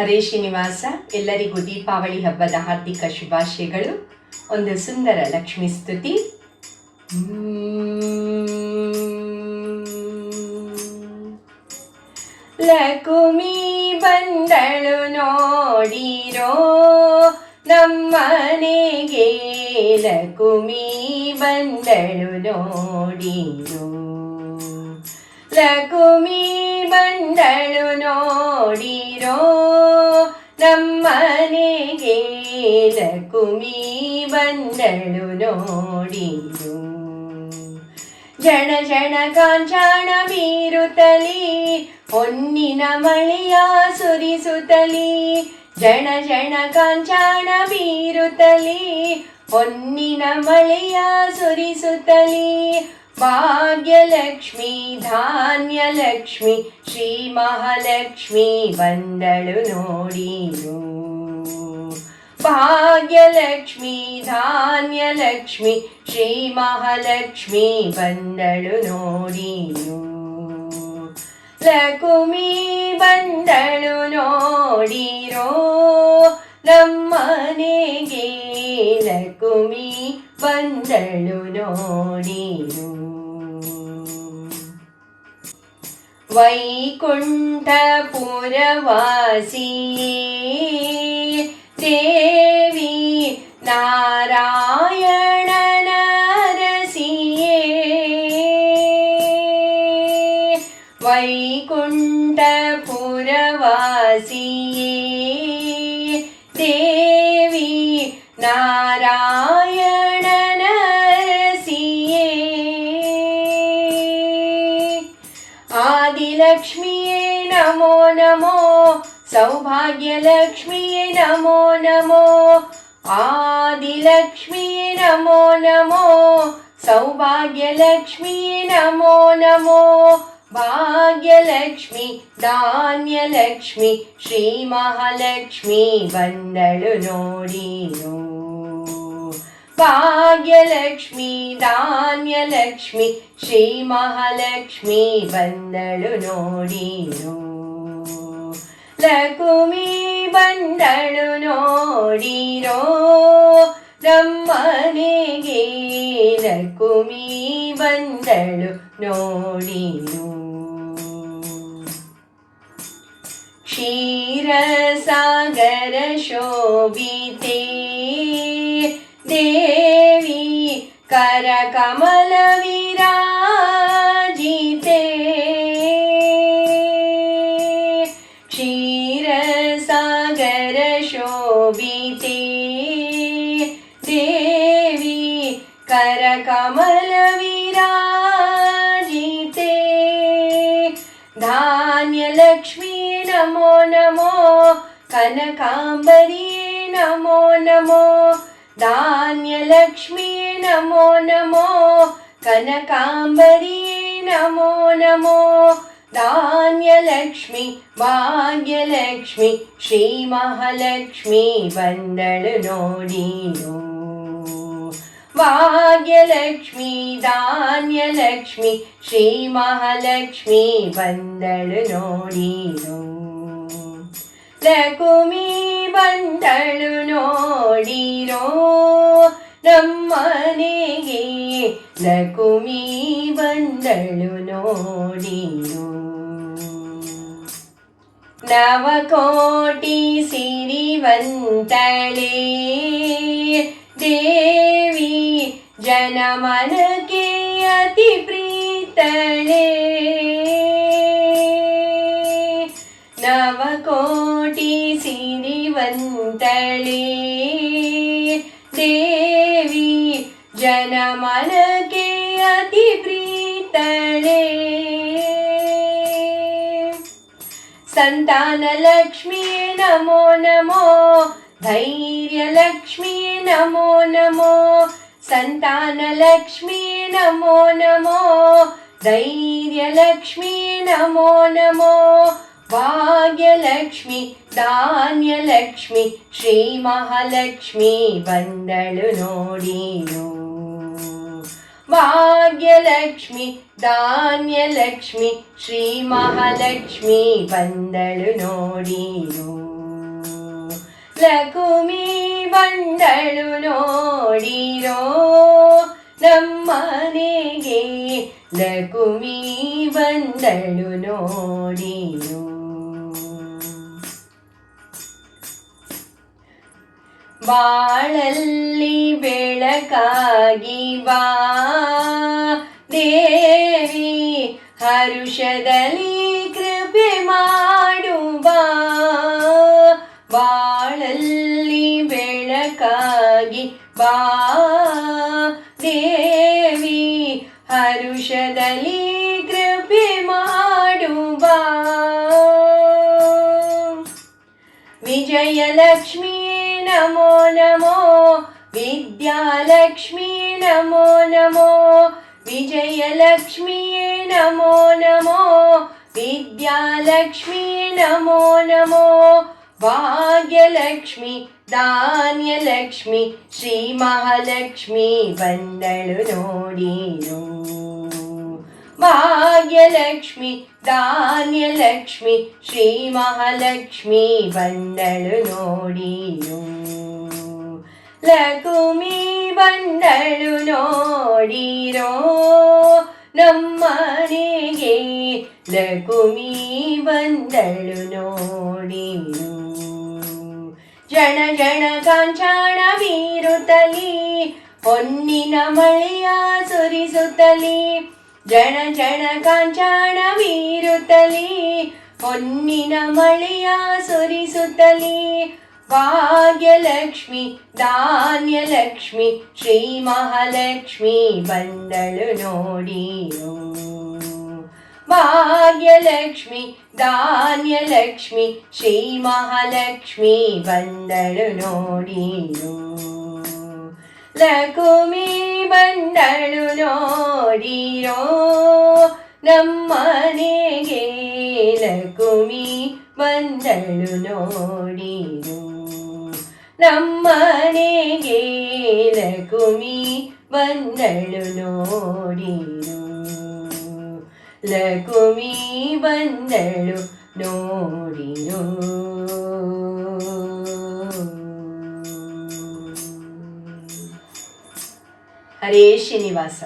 ಹರೇ ಶ್ರೀನಿವಾಸ, ಎಲ್ಲರಿಗೂ ದೀಪಾವಳಿ ಹಬ್ಬದ ಹಾರ್ದಿಕ ಶುಭಾಶಯಗಳು. ಒಂದು ಸುಂದರ ಲಕ್ಷ್ಮೀ ಸ್ತುತಿ. ಲಕುಮಿ ಬಂದಳು ನೋಡಿರೋ ನಮ್ಮನೆಗೆ ಲಕುಮಿ ಬಂದಳು ನೋಡಿರೋ. ಲಕುಮಿ ಬಂದಳು ಲಕುಮಿ ಬಂದಳು ನೋಡಿರೋ ಜಣ ಜಣ ಕಾಂಚಾಣ ಬೀರುತ್ತಲಿ ಹೊನ್ನಿನ ಮಳೆಯ ಸುರಿಸುತ್ತಲಿ ಜಣ ಜಣ ಕಾಂಚಾಣ ಬೀರುತ್ತಲಿ ಹೊನ್ನಿನ ಮಳೆಯ ಸುರಿಸುತ್ತಲಿ ಭಾಗ್ಯಲಕ್ಷ್ಮಿ, ಧಾನ್ಯಲಕ್ಷ್ಮಿ ಶ್ರೀ ಮಹಾಲಕ್ಷ್ಮಿ ಬಂದಳು ನೋಡಿರು ಭಾಗ್ಯಲಕ್ಷ್ಮಿ ಧಾನ್ಯಲಕ್ಷ್ಮಿ ಶ್ರೀ ಮಹಾಲಕ್ಷ್ಮಿ ಬಂದಳು ನೋಡಿಯು ಲಕುಮಿ ಬಂದಳು ನೋಡಿರೋ ನಮ್ಮನೆಗೆ ಲಕುಮಿ ಬಂದಳು ನೋಡಿರು. ವೈಕುಂಠಪುರವಾಸಿಯೇ देवी नारायणनरसि ए वैकुण्ठपुरवासि देवी नारायण ए आदिलक्ष्म्ये नमो नमो सौभाग्यलक्ष्मी नमो नमो। आदिलक्ष्मी नमो नमो। सौभाग्यलक्ष्मी नमो नमो। भाग्यलक्ष्मी धान्यलक्ष्मी श्रीमहालक्ष्मी बन्दळु नोडीनु। भाग्यलक्ष्मी धान्यलक्ष्मी श्रीमहालक्ष्मी बन्दळु नोडीनु। ಮಲಕುಮಿ ಬಂದಳು ನೋಡಿರೋ ನಮ್ಮನೆಗೆ ಲಕುಮಿ ಬಂದಳು ನೋಡಿರೋ ಕ್ಷೀರಸಾಗರ ಶೋಭಿತೆ ದೇವಿ ಕರಕಮಲ ವಿರಾ करकमलवीराजिते धान्यलक्ष्मी नमो नमो कनकाम्बरी नमो नमो। धान्यलक्ष्मी नमो नमो कनकाम्बरे नमो नमो। धान्यलक्ष्मी भाग्यलक्ष्मी श्रीमहालक्ष्मी वन्दनोडी वा ಭಾಗ್ಯಲಕ್ಷ್ಮಿ, ಧಾನ್ಯಲಕ್ಷ್ಮಿ, ಶ್ರೀ ಮಹಾಲಕ್ಷ್ಮಿ, ಬಂದಳು ನೋಡಿರು. ಲಕುಮಿ ಬಂದಳು ನೋಡಿರೋ ನಮ್ಮನೆಗೆ ಲಕುಮಿ ಬಂದಳು ನೋಡಿರು. ನವಕೋಟಿ ಸಿರಿವಂತಳೆ जनमानके अतिप्रीतने नवकोटि सिनिवन्तणे देवी जनमानके अतिप्रीतणे सन्तानलक्ष्मी नमो नमो धैर्यलक्ष्मी नमो नमो ಸಂತಾನಲಕ್ಷ್ಮಿ ನಮೋ ನಮೋ ಧೈರ್ಯಲಕ್ಷ್ಮಿ ನಮೋ ನಮೋ, ಭಾಗ್ಯಲಕ್ಷ್ಮಿ, ಧಾನ್ಯಲಕ್ಷ್ಮಿ ಶ್ರೀ ಮಹಾಲಕ್ಷ್ಮಿ ಬಂದಳು ನೋಡಿರು ಭಾಗ್ಯಲಕ್ಷ್ಮಿ, ಧಾನ್ಯಲಕ್ಷ್ಮಿ ಶ್ರೀ ಮಹಾಲಕ್ಷ್ಮಿ ಬಂದಳು ನೋಡಿರು ನೋಡಿರೋ ನಮ್ಮನೆಗೆ ಲಕುಮಿ ಬಂದಳು ನೋಡಿರೋ ಬಾಳಲ್ಲಿ ಬೆಳಕಾಗಿ ಬಾ ದೇವಿ ಹರುಷದಲ್ಲಿ ಕೃಪೆ ಮಾಡು ಬಾ ದೇವಿ ಹರುಷದಲ್ಲಿ ಕೃಪೆ ಮಾಡು ಬಾ ವಿಜಯಲಕ್ಷ್ಮೀ ನಮೋ ನಮೋ ವಿದ್ಯಾಲಕ್ಷ್ಮೀ ನಮೋ ನಮೋ ವಿಜಯಲಕ್ಷ್ಮೀ ನಮೋ ನಮೋ ವಿದ್ಯಾಲಕ್ಷ್ಮೀ ನಮೋ ನಮೋ ಭಾಗ್ಯಲಕ್ಷ್ಮಿ, ಧಾನ್ಯಲಕ್ಷ್ಮಿ, ಶ್ರೀ ಮಹಾಲಕ್ಷ್ಮಿ, ಬಂದಳು ನೋಡಿರು. ಭಾಗ್ಯಲಕ್ಷ್ಮಿ, ಧಾನ್ಯಲಕ್ಷ್ಮಿ, ಶ್ರೀ ಮಹಾಲಕ್ಷ್ಮಿ, ಬಂದಳು ನೋಡಿರು. ಲಕುಮಿ ಬಂದಳು ನೋಡಿರೋ. ನಮ್ಮನೆಗೆ ಲಕುಮಿ ಬಂದಳು ನೋಡಿ. ಜನ ಜನ ಕಾಂಚಾಣ ಬೀರುತ್ತಲಿ, ಹೊನ್ನಿನ ಮಳೆಯ ಸುರಿಸುತ್ತಲಿ. ಜನ ಜನ ಕಾಂಚಾಣ ಬೀರುತ್ತಲಿ, ಹೊನ್ನಿನ ಮಳೆಯ ಸುರಿಸುತ್ತಲಿ. ಭಾಗ್ಯಲಕ್ಷ್ಮಿ, ಧಾನ್ಯಲಕ್ಷ್ಮಿ ಶ್ರೀ ಮಹಾಲಕ್ಷ್ಮಿ ಬಂದಳು ನೋಡಿ. ಭಾಗ್ಯಲಕ್ಷ್ಮಿ, ಧಾನ್ಯಲಕ್ಷ್ಮಿ ಶ್ರೀ ಮಹಾಲಕ್ಷ್ಮಿ ಬಂದಳು ನೋಡಿ. ಲಕುಮಿ ಬಂದಳು ನೋಡಿರೋ ನಮ್ಮನೆಗೆ ಲಕುಮಿ ಬಂದಳು ನೋಡಿರು. ನಮ್ಮನೆಗೆ ಲಕುಮಿ ಬಂದಳು ನೋಡಿರು ಲಕುಮಿ ಬಂದಳು ನೋಡಿರು ಹರೇ ಶ್ರೀನಿವಾಸ